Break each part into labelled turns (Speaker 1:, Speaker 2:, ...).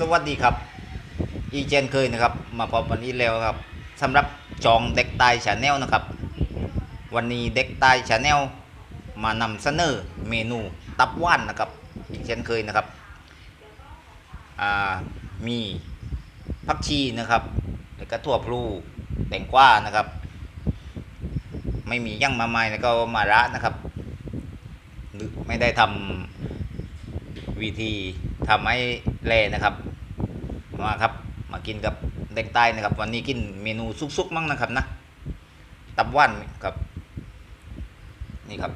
Speaker 1: สวัสดีครับ อีเจนเคยนะครับ มาพบวันนี้แล้วครับสำหรับจองเด็กตายชาแนลนะครับ วันนี้เด็กตายชาแนลมานำเสนอเมนูตับว่านนะครับ อีเช่นเคยนะครับมีผักชีนะครับแล้วก็ถั่วพลูแตงกวานะครับ ไม่มีย่างมาใหม่แล้วก็มาระนะครับไม่ได้ทำวิธี ทำให้แลนะครับมาครับ มากินกับเด็กใต้นะครับ วันนี้กินเมนูซุกๆมั่งนะครับนะตับว่านครับ นี่ครับ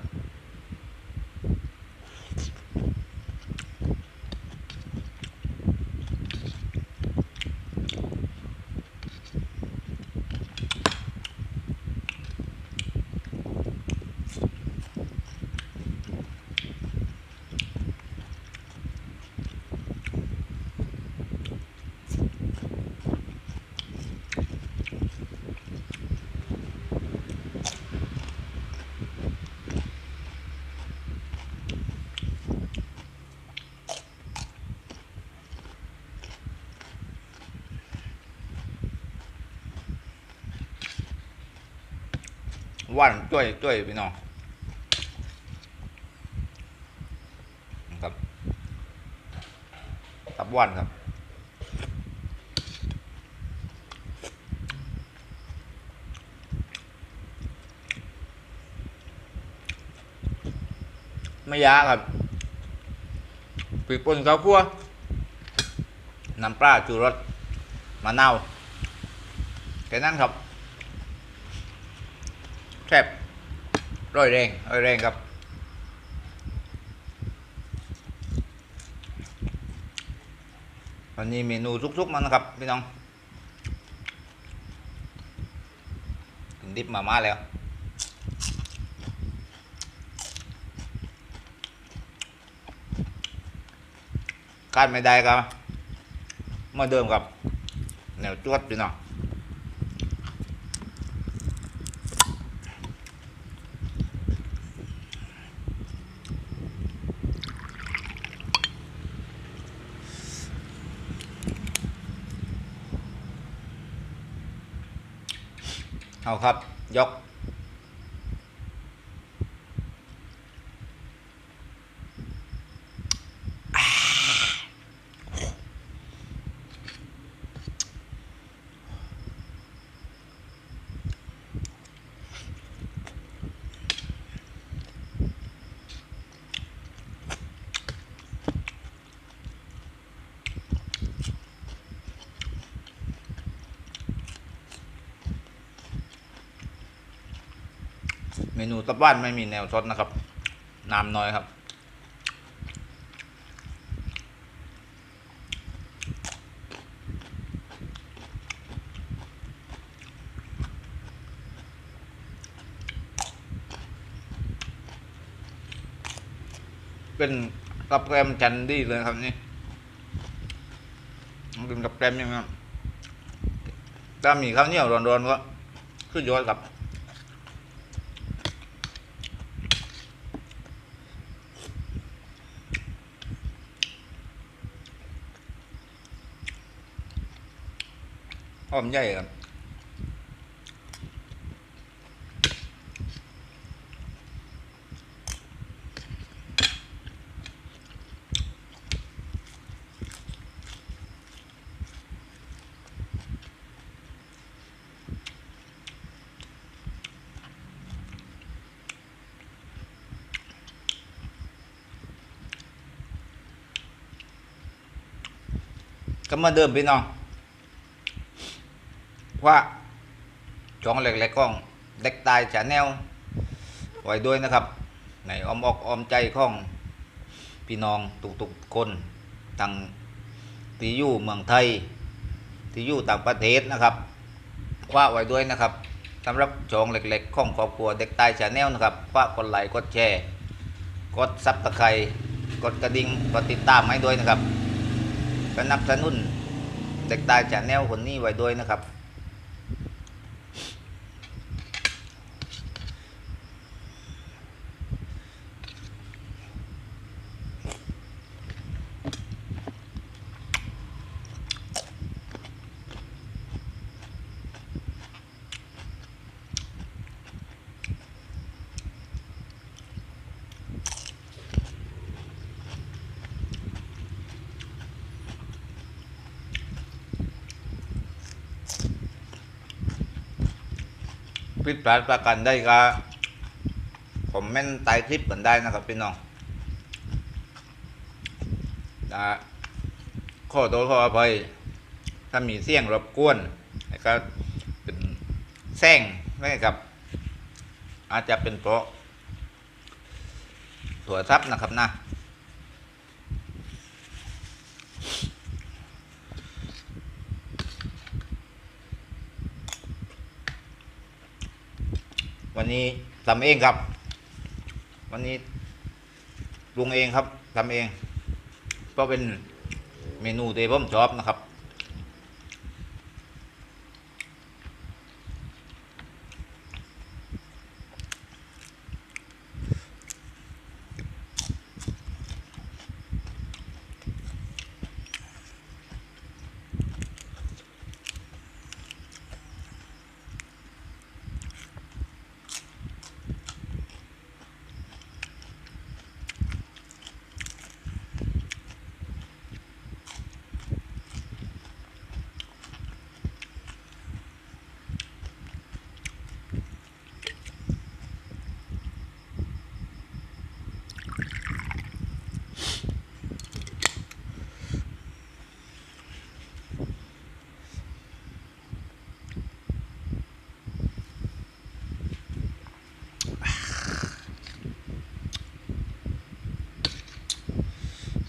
Speaker 1: ว่านจ้วยจ้วยพี่น้องครับตับว่านครับไม่ยากครับปีกป่นข้าวคั่วน้ำปลาจูรสมะนาวแค่นั้นครับ แซ่บร้อยแรงร้อยแรงครับ วันนี้เมนูซุกๆมันนะครับพี่น้องถึงดิบมาม่าแล้วคาดไม่ได้ครับเมื่อเดิมครับแนวจวดพี่น้อง เอาครับ ยก เมนูตับบ้านไม่มีแนวซดนะครับ น้ำน้อยครับ เป็นกับแกล้มจันดีเลยครับนี่กินกับแกล้มยังไงครับถ้ามีข้าวเหนียวร้อนๆก็ขึ้นยอดครับ หอมใหญ่ครับก็มาเดิมพี่น้อง ว่าช่องเล็กๆของเด็กตายชาแนลไว้ด้วยนะครับในอ้อมอกอ้อมใจของพี่น้องทุกๆคนทั้งที่อยู่เมืองไทย ที่อยู่ต่างประเทศนะครับคว้าไว้ด้วยนะครับสำหรับช่องเล็กๆของครอบครัวเด็กตายชาแนลนะครับคว้ากดไลค์กดแชร์กดซับตะไคร้กดกระดิ่งกดติดตามให้ด้วยนะครับสนับสนุนเด็กตายชาแนลคนนี้ไว้ด้วยนะครับ ผิดพลาดประกันได้ก็ผมเม่นใต้คลิปกันได้นะครับพี่น้องนะขอโทษขออภัยถ้ามีเสียงรบกวนก็เป็นแซงนะครับ อาจจะเป็นเพราะตัวทับนะครับนะ วันนี้ทำเองครับ วันนี้ปรุงเองครับทำเอง ก็เป็นเมนูที่ผมชอบนะครับ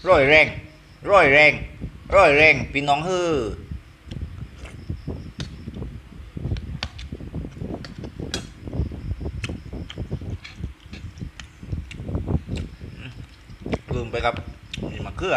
Speaker 1: ร้อยแรงร้อยแรงร้อยแรงพี่น้องเฮ้อลืมไปครับนี่มะเขือ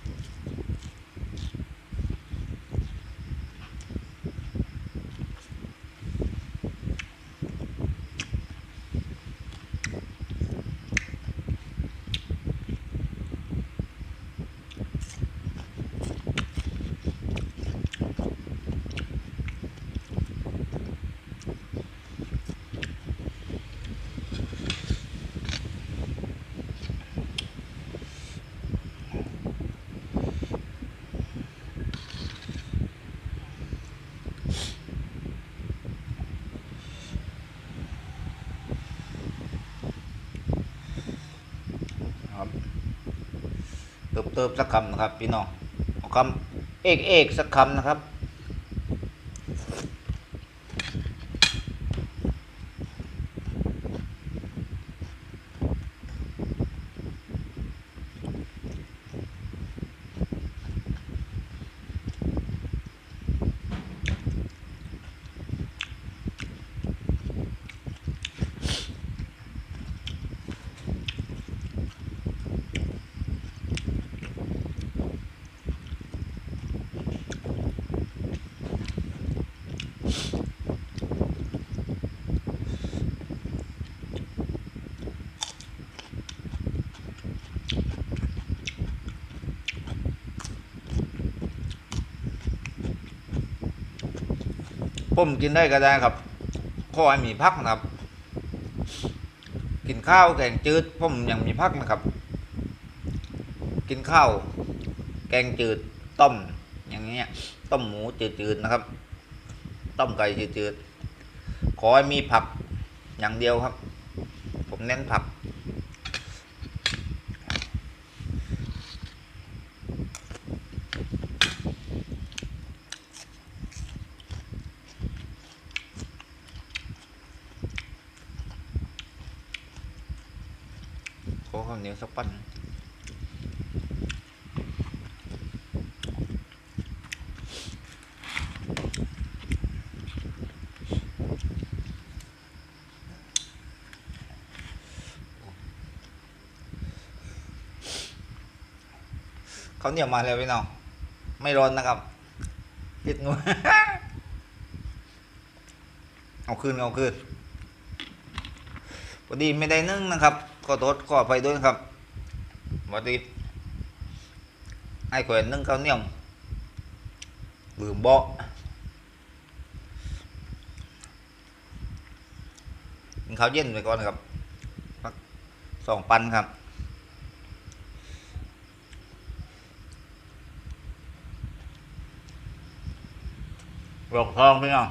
Speaker 1: เติมสักคำนะครับ พี่น้องคำเอกเอกสักคำนะครับ ผ มกินได้ก็ได้ครับขอให้มีพักนะครับ กินข้าวแกงจืดผมยังมีพักนะครับ กินข้าวแกงจืดต้มอย่างเงี้ยต้มหมูจืดๆนะครับ ต้มไก่จืดๆขอให้มีผักอย่างเดียวครับ ผมเน้นผัก ข้าวเหนียว สักปั้นข้าเหนียวมาแล้วพี่น้องไม่ร้อนนะครับติดงูเอาคืนเอาคืนพอดีไม่ได้นึ่งนะครับขอโทษขออภัยด้วยนะครับ พอดีไอ้แขวนนึ่งข้าวเหนียวลืมเบาะกินข้าวเย็นไปก่อนครับสักสองปันครับรองทองพี่น้อง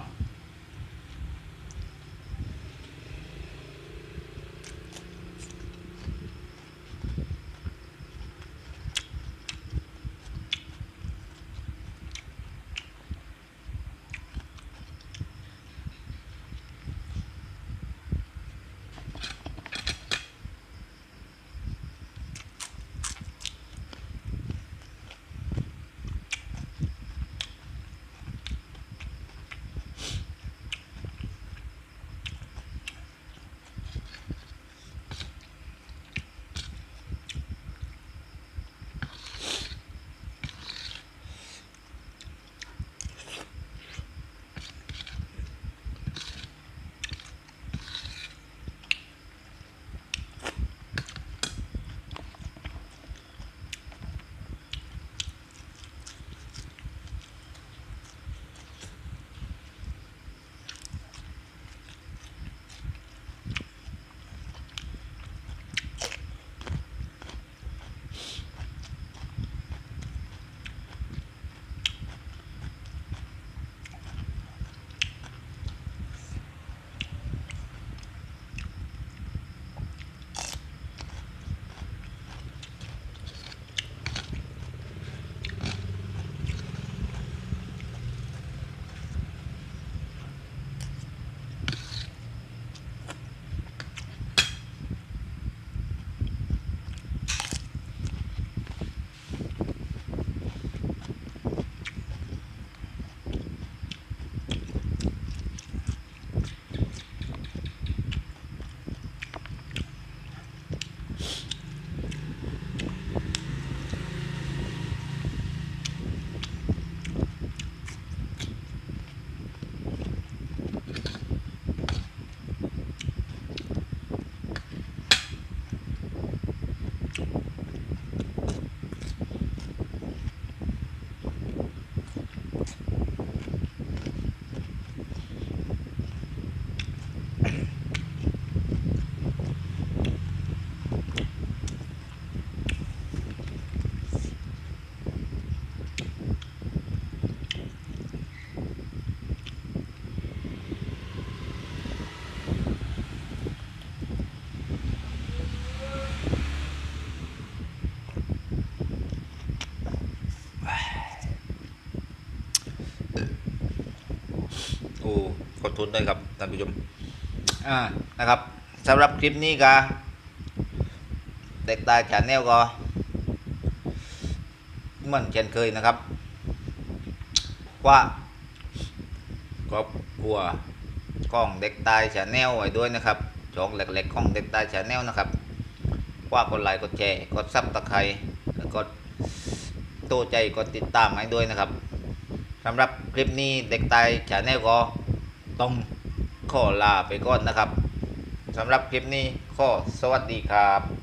Speaker 1: ทษด้วยครับท่านผู้ชมอ่านะครับสำหรับคลิปนี้ก็เด็กตายชาแนลก็เหมือนเช่นเคยนะครับ ว่าครอบครัวกล้องเด็กตายชาแนลไว้ด้วยนะครับช่องเล็กๆของเด็กตายชาแนลนะครับ ว่ากดไลค์กดแชร์กดซับตะไคร้แล้วกดโตใจกดติดตามให้ด้วยนะครับสำหรับคลิปนี้เด็กตายชาแนลก็ ต้องขอลาไปก่อนนะครับสำหรับคลิปนี้ขอสวัสดีครับ